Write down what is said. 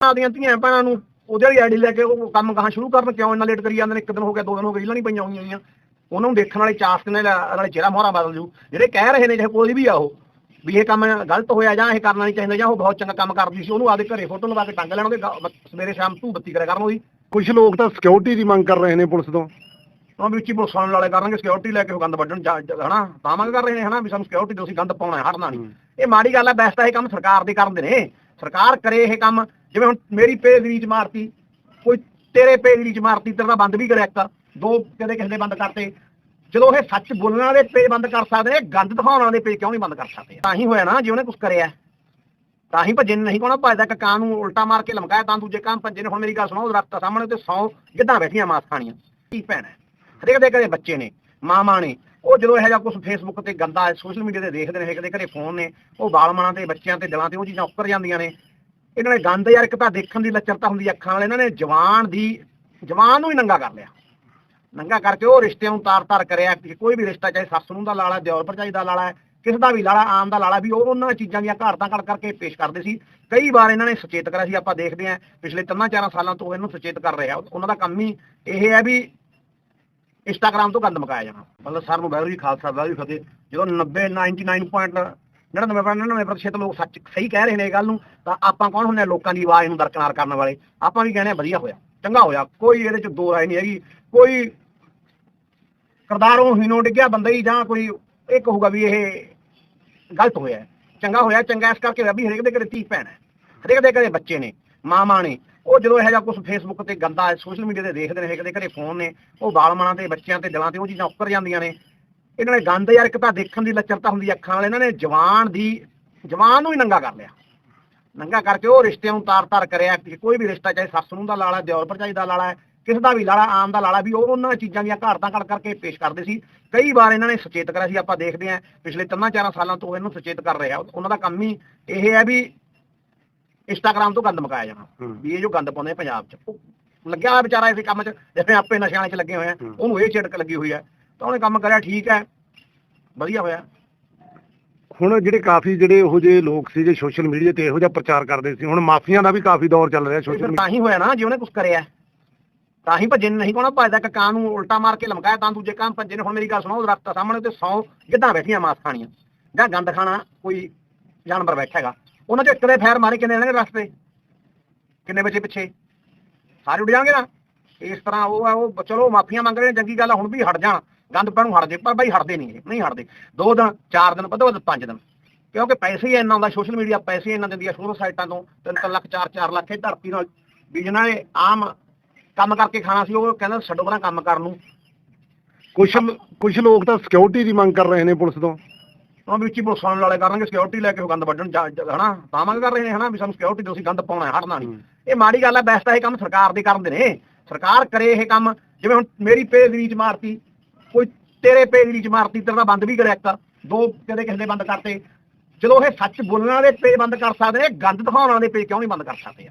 ਆਪਦੀਆਂ ਧੀਆਂ ਭੈਣਾਂ ਨੂੰ ਉਹਦੇ ਵਾਲੀ ਆਈਡੀ ਲੈ ਕੇ ਉਹ ਕੰਮ ਗਾਹਾਂ ਸ਼ੁਰੂ ਕਰਨ ਕਿਉਂ ਇੰਨਾ ਲੇਟ ਕਰੀ ਜਾਂਦੇ ਨੇ? ਇੱਕ ਦਿਨ ਹੋ ਗਿਆ ਦੋ ਦਿਨ ਹੋ ਗਏ ਰੀਲਾਂ ਨਹੀਂ ਪਈਆਂ ਹੋਈਆਂ ਉਹਨਾਂ ਨੂੰ ਦੇਖਣ ਵਾਲੇ ਚਾਸਕ ਨੇ ਨਾਲੇ ਚਿਹਰਾ ਮੋਹਰਾ ਬਦਲ ਜੂ। ਜਿਹੜੇ ਕਹਿ ਰਹੇ ਨੇ ਚਾਹੇ ਕੋਈ ਵੀ ਆ ਉਹ ਵੀ ਇਹ ਕੰਮ ਗਲਤ ਹੋਇਆ ਜਾਂ ਇਹ ਕਰਨਾ ਨਹੀਂ ਚਾਹੀਦਾ ਜਾਂ ਉਹ ਬਹੁਤ ਚੰਗਾ ਕੰਮ ਕਰਦੀ ਸੀ ਉਹਨੂੰ ਆਪਦੇ ਘਰੇ ਫੋਟੋ ਲਗਾ ਕੇ ਟੰਗ ਲੈਣ ਉਹਦੇ ਸਵੇਰੇ ਸ਼ਾਮ ਧੂਪ ਬੱਤੀ ਕਰਿਆ ਕਰਨ ਉਹਦੀ। ਕੁਝ ਲੋਕ ਤਾਂ ਸਿਕਿਉਰਿਟੀ ਦੀ ਮੰਗ ਕਰ ਰਹੇ ਨੇ ਪੁਲਿਸ ਤੋਂ। ਉਹ ਵਿੱਚ ਹੀ ਪੁਲਿਸ ਵਾਲੇ ਕਰਨਗੇ ਸਿਕਿਉਰਿਟੀ ਲੈ ਕੇ ਉਹ ਗੰਦ ਵੱਢਣ ਜਾ- ਜਾ- ਹਨਾ ਤਾਂ ਮੰਗ ਕਰ ਰਹੇ ਨੇ ਹਨਾ ਵੀ ਸਾਨੂੰ ਸਿਕਿਉਰਿਟੀ ਦਿਓ ਅਸੀਂ ਗੰਦ ਪਾਉਣਾ ਹੈ, ਹਟਣਾ ਨਹੀਂ। ਇਹ ਮਾੜੀ ਗੱਲ ਹੈ ਬੈਸਟ ਹੈ ਇਹ ਕੰਮ ਸਰਕਾਰ ਦੇ ਕਰਦੇ ਨੇ। ਸਰਕਾਰ ਕਰੇ ਇਹ ਕੰਮ ਜਿਵੇਂ ਹੁਣ ਮੇਰੀ ਪੇਜ ਰੀਚ ਮਾਰਤੀ, ਕੋਈ ਤੇਰੇ ਪੇਜ ਰੀਚ ਮਾਰਤੀ, ਤੇਰਾ ਬੰਦ ਵੀ ਕਰਿਆ ਇੱਕ ਦੋ ਕਦੇ ਕਿਸੇ ਦੇ ਬੰਦ ਕਰਤੇ। ਜਦੋਂ ਇਹ ਸੱਚ ਬੋਲਣ ਵਾਲੇ ਪੇਜ ਬੰਦ ਕਰ ਸਕਦੇ ਨੇ, ਗੰਦ ਦਿਖਾਉਣ ਵਾਲੇ ਪੇਜ ਕਿਉਂ ਨਹੀਂ ਬੰਦ ਕਰ ਸਕਦੇ? ਤਾਂ ਹੀ ਹੋਇਆ ਨਾ, ਜੇ ਉਹਨੇ ਕੁਝ ਕਰਿਆ। ਤਾਂ ਹੀ ਭੱਜੇ ਨਹੀਂ ਕੋਣਾ ਭੱਜਦਾ ਕਿ ਕਾਂ ਨੂੰ ਉਲਟਾ ਮਾਰ ਕੇ ਲਮਕਾਇਆ, ਤਾਂ ਦੂਜੇ ਕਾਂ ਭੱਜੇ ਨੇ। ਹੁਣ ਮੇਰੀ ਗੱਲ ਸੁਣੋ ਦਰਖਤ ਸਾਹਮਣੇ ਤੇ 100 ਗਿੱਧਾਂ ਬੈਠੀਆਂ ਮਾਸ ਖਾਣੀਆਂ। ਕੀ ਭੈਣ ਹੈ? ਹਰੇਕ ਦੇ ਕਦੇ ਬੱਚੇ ਨੇ, ਮਾਵਾਂ ਨੇ। ਉਹ ਜਦੋਂ ਇਹੋ ਜਿਹਾ ਕੁਝ ਫੇਸਬੁੱਕ ਤੇ ਗੰਦਾ ਸੋਸ਼ਲ ਮੀਡੀਆ ਤੇ ਦੇਖਦੇ ਨੇ ਹਰੇਕ ਦੇ ਘਰੇ ਫੋਨ ਨੇ, ਉਹ ਬਾਲ ਬਾਲਮਣਾ ਤੇ ਬੱਚਿਆਂ ਤੇ ਦਿਲਾਂ ਤੇ ਉਹ ਚੀਜ਼ਾਂ ਉੱਪਰ ਜਾਂਦੀਆਂ ਨੇ। ਇਹਨਾਂ ਨੇ ਗੰਦ ਯਾਰ ਇੱਕ ਤਾਂ ਦੇਖਣ ਦੀ ਲੱਚਰਤਾ ਹੁੰਦੀ ਅੱਖਾਂ ਵਾਲੇ ਇਹਨਾਂ ਨੇ ਜਵਾਨ ਦੀ, ਜਵਾਨ ਨੂੰ ਹੀ ਨੰਗਾ ਕਰ ਲਿਆ। ਨੰਗਾ ਕਰਕੇ ਉਹ ਰਿਸ਼ਤਿਆਂ ਨੂੰ ਤਾਰ-ਤਾਰ ਕਰਿਆ, ਕਿ ਕੋਈ ਵੀ ਰਿਸ਼ਤਾ, ਚਾਹੇ ਸੱਸ ਨੂੰ ਦਾ ਲਾਲਾ, ਦਿਓਰ ਭਰਜਾਈ ਦਾ ਲਾਲਾ ਹੈ ਦਾ ਵੀ ਲਾਲਾ, ਆਮ ਦਾ ਲਾਲਾ, ਵੀ ਉਹ ਉਹਨਾਂ ਚੀਜ਼ਾਂ ਦੀਆਂ ਘਾੜਤਾਂ ਕੱਢ ਕਰਕੇ ਪੇਸ਼ ਕਰਦੇ ਸੀ। ਕਈ ਵਾਰ ਇਹਨਾਂ ਨੇ ਸੁਚੇਤ ਕਰਿਆ ਸੀ, ਆਪਾਂ ਦੇਖਦੇ ਹਾਂ, ਪਿਛਲੇ ਤਿੰਨਾਂ ਚਾਰਾਂ ਸਾਲਾਂ ਤੋਂ ਇਹਨੂੰ ਸੁਚੇਤ ਕਰ ਰਹੇ ਆ। ਉਹਨਾਂ ਦਾ ਕੰਮ ਹੀ ਇਹ ਹੈ ਵੀ ਇੰਸਟਾਗ੍ਰਾਮ ਤੋਂ ਗੰਦ ਮਕਾਇਆ ਜਾਣਾ। ਮਤਲਬ ਸਰ ਨੂੰ ਵੈਰੂ ਜੀ ਖਾਲਸਾ ਵੈਰੂ ਜੀ ਫਤਿਹ। ਜਦੋਂ 90 99.99 ਪ੍ਰਤੀਸ਼ਤ ਲੋਕ ਸੱਚ ਸਹੀ ਕਹਿ ਰਹੇ ਨੇ ਇਹ ਗੱਲ ਨੂੰ, ਤਾਂ ਆਪਾਂ ਕੌਣ ਹੁੰਦੇ ਆ ਲੋਕਾਂ ਦੀ ਆਵਾਜ਼ ਨੂੰ ਦਰਕਨਾਰ ਕਰਨ ਵਾਲੇ? ਆਪਾਂ ਵੀ ਕਹਿੰਦੇ ਆ? ਵਧੀਆ ਹੋਇਆ, ਚੰਗਾ ਹੋਇਆ, ਕੋਈ ਇਹਦੇ ਚ ਦੋ ਰਾਏ ਨਹੀਂ ਹੈਗੀ, ਕੋਈ ਕਰਦਾਰੋਂ ਹੀਨੋ ਡਿੱਗਿਆ ਬੰਦਾ ਹੀ ਜਾਂ ਕੋਈ ਇਹ ਕਹੂਗਾ ਵੀ ਇਹ ਗਲਤ ਹੋਇਆ ਚੰਗਾ ਹੋਇਆ, ਚੰਗਾ ਇਸ ਕਰਕੇ ਰੱਬੀ ਹਰੇਕ ਦੇ ਘਰੇ ਧੀ ਭੈਣ ਹੈ, ਹਰੇਕ ਦੇ ਘਰੇ ਬੱਚੇ ਨੇ ਮਾਮਾ ਨੇ, ਉਹ ਜਦੋਂ ਇਹੋ ਜਿਹਾ ਕੁਝ ਫੇਸਬੁੱਕ ਤੇ ਗੰਦਾ ਸੋਸ਼ਲ ਮੀਡੀਆ ਤੇ ਦੇਖਦੇ ਨੇ, ਹਰੇਕ ਦੇ ਘਰੇ ਫੋਨ ਨੇ, ਉਹ ਬਾਲਮਣਾ ਤੇ, ਬੱਚਿਆਂ ਤੇ, ਦਿਲਾਂ ਤੇ ਉਹ ਚੀਜ਼ਾਂ ਉੱਪਰ ਜਾਂਦੀਆਂ ਨੇ ਇਹਨਾਂ ਨੇ ਗੰਦ ਯਾਰ ਇੱਕ ਤਾਂ ਦੇਖਣ ਦੀ ਲੱਚਰਤਾ ਹੁੰਦੀ ਅੱਖਾਂ ਵਾਲੇ ਇਹਨਾਂ ਨੇ ਜਵਾਨ ਦੀ ਜਵਾਨ ਨੂੰ ਹੀ ਨੰਗਾ ਕਰ ਲਿਆ। ਨੰਗਾ ਕਰਕੇ ਉਹ ਰਿਸ਼ਤਿਆਂ ਨੂੰ ਤਾਰ-ਤਾਰ ਕਰਿਆ ਕਿ ਕੋਈ ਵੀ ਰਿਸ਼ਤਾ ਚਾਹੇ ਸੱਸ ਨੂੰ ਦਾ ਲਾਲਾ ਦਿਓਰ ਭਰਜਾਈ ਦਾ ਲਾਲਾ ਕਿਸੇ ਦਾ ਵੀ ਲਾਲਾ ਆਮ ਦਾ ਲਾਲਾ ਵੀ ਉਹ ਉਹਨਾਂ ਚੀਜ਼ਾਂ ਦੀਆਂ ਘਾੜਤਾਂ ਕੱਢ ਕਰਕੇ ਪੇਸ਼ ਕਰਦੇ ਸੀ। ਕਈ ਵਾਰ ਇਹਨਾਂ ਨੇ ਸੁਚੇਤ ਕਰਿਆ ਸੀ ਆਪਾਂ ਦੇਖਦੇ ਹਾਂ ਪਿਛਲੇ ਤਿੰਨਾਂ ਚਾਰਾਂ ਸਾਲਾਂ ਤੋਂ ਇਹਨੂੰ ਸੁਚੇਤ ਕਰ ਰਹੇ ਆ। ਉਹਨਾਂ ਦਾ ਕੰਮ ਹੀ ਇਹ ਹੈ ਵੀ ਇੰਸਟਾਗ੍ਰਾਮ ਤੋਂ ਗੰਦ ਮਕਾਇਆ ਜਾਣਾ। ਵੀ ਇਹ ਜੋ ਗੰਦ ਪਾਉਂਦੇ ਆ ਪੰਜਾਬ 'ਚ। ਲੱਗਿਆ ਵਿਚਾਰਾ ਇਸੇ ਕੰਮ 'ਚ ਜਿਵੇਂ ਆਪੇ ਨਸ਼ਿਆਂ 'ਚ ਲੱਗੇ ਹੋਏ ਆ। ਉਹਨੂੰ ਇਹ ਛਿੜਕ ਲੱਗੀ ਹੋਈ ਹੈ ਤਾਂ ਉਹਨੇ ਕੰਮ ਕਰਿਆ ਠੀਕ ਹੈ। ਵਧੀਆ ਹੋਇਆ। ਹੁਣ ਜਿਹੜੇ ਕਾਫੀ ਜਿਹੜੇ ਇਹੋ ਜਿਹੇ ਲੋਕ ਸੀ ਜੇ ਸੋਸ਼ਲ ਮੀਡੀਆ ਤੇ ਇਹੋ ਜਿਹਾ ਪ੍ਰਚਾਰ ਕਰਦੇ ਸੀ ਹੁਣ ਮਾਫੀਆਂ ਦਾ ਵੀ ਕਾਫੀ ਦੌਰ ਚੱਲ ਰਿਹਾ ਸੋਸ਼ਲ ਫਿਰ ਤਾਂ ਹੀ ਹੋਇਆ ਨਾ ਜੇ ਉਹਨੇ ਕੁਝ ਕਰਿਆ। ਤਾਂ ਹੀ ਭੱਜੇ ਨਹੀਂ ਕੋਣਾ ਭੱਜਦਾ ਕਿ ਕਾਂ ਨੂੰ ਉਲਟਾ ਮਾਰ ਕੇ ਲਮਕਾਇਆ ਤਾਂ ਦੂਜੇ ਕਾਂ ਭੱਜੇ ਨੇ। ਹੁਣ ਮੇਰੀ ਗੱਲ ਸੁਣੋ ਦਰਖਤ ਸਾਹਮਣੇ ਤੇ 100 ਗਿੱਧਾਂ ਬੈਠੀਆਂ ਮਾਸ ਖਾਣੀਆਂ। ਜਾਂ ਗੰਦ ਖਾਣਾ ਕੋਈ ਜਾਨਵਰ ਬੈਠਾ ਹੈਗਾ। ਉਹਨਾਂ ਚੋਂ ਇੱਕ ਦੇ ਫੈਰ ਮਾਰੇ ਕਿੰਨੇ ਰਹਿਣਗੇ ਰਸਤੇ? ਕਿੰਨੇ ਬੱਚੇ ਪਿੱਛੇ? ਸਾਰੇ ਉੱਡ ਜਾਣਗੇ ਨਾ। ਇਸ ਤਰ੍ਹਾਂ ਉਹ ਆ ਉਹ ਚਲੋ ਮਾਫੀਆਂ ਮੰਗ ਰਹੇ ਨੇ ਚੰਗੀ ਗੱਲ ਹੁਣ ਵੀ ਹਟ ਜਾਣ। ਗੰਦ ਪੈਣੋਂ ਹਟ ਜੇ ਪਰ ਬਾਈ ਹਟਦੇ ਨਹੀਂ ਇਹ, ਨਹੀਂ ਹਟਦੇ। ਦੋ ਦਿਨ ਚਾਰ ਦਿਨ ਵੱਧ ਵੱਧ ਪੰਜ ਦਿਨ। ਕਿਉਂਕਿ ਪੈਸੇ ਹੀ ਇੰਨਾ ਹੁੰਦਾ ਸੋਸ਼ਲ ਮੀਡੀਆ ਪੈਸੇ ਇੰਨਾ ਦਿੰਦੀ ਆ ਸ਼ੋਰੋ ਸਾਈਟਾਂ ਤੋਂ 3-3 ਲੱਖ 4-4 ਲੱਖ ਇਹ ਧਰਤੀ ਨਾਲ ਵੀ ਜਿਹਨਾਂ ਨੇ ਆਮ ਕੰਮ ਕਰਕੇ ਖਾਣਾ ਸੀ ਉਹ ਕਹਿੰਦਾ ਛੱਡੋ ਪਰਾਂ ਕੰਮ ਕਰਨ ਨੂੰ। ਕੁਝ ਕੁਝ ਲੋਕ ਤਾਂ ਸਿਕਿਉਰਿਟੀ ਦੀ ਮੰਗ ਕਰ ਰਹੇ ਨੇ ਪੁਲਿਸ ਤੋਂ। ਉਹ ਵਿੱਚ ਹੀ ਪੁਲਿਸ ਵਾਲੇ ਕਰਨਗੇ ਸਿਕਿਉਰਿਟੀ ਲੈ ਕੇ ਗੰਦ ਵੱਢਣ ਹਨਾ ਤਾਂ ਮੰਗ ਕਰ ਰਹੇ ਨੇ ਹਨਾ ਵੀ ਸਾਨੂੰ ਸਿਕਿਉਰਿਟੀ ਦਿਓ ਅਸੀਂ ਗੰਦ ਪਾਉਣਾ ਹਟਣਾ ਨਹੀਂ। ਇਹ ਮਾੜੀ ਗੱਲ ਹੈ ਬੈਸਟ ਹੈ ਇਹ ਕੰਮ ਸਰਕਾਰ ਦੇ ਕਰਦੇ ਨੇ। ਸਰਕਾਰ ਕਰੇ ਇਹ ਕੰਮ ਜਿਵੇਂ ਹੁਣ ਮੇਰੀ ਪੇਜ ਰੀਚ ਮਾਰਤੀ ਕੋਈ ਤੇਰੇ ਪੇਜ ਚ ਮਾਰਤੀ ਤੇਰਾ ਬੰਦ ਵੀ ਕਰਿਆ ਕਰ। ਦੋ ਕਦੇ ਕਿਸੇ ਦੇ ਬੰਦ ਕਰਤੇ। ਜਦੋਂ ਇਹ ਸੱਚ ਬੋਲਣ ਵਾਲੇ ਪੇਜ ਬੰਦ ਕਰ ਸਕਦੇ ਨੇ, ਗੰਦ ਦਿਖਾਉਣ ਵਾਲੇ ਪੇਜ ਕਿਉਂ ਨਹੀਂ ਬੰਦ ਕਰ ਸਕਦੇ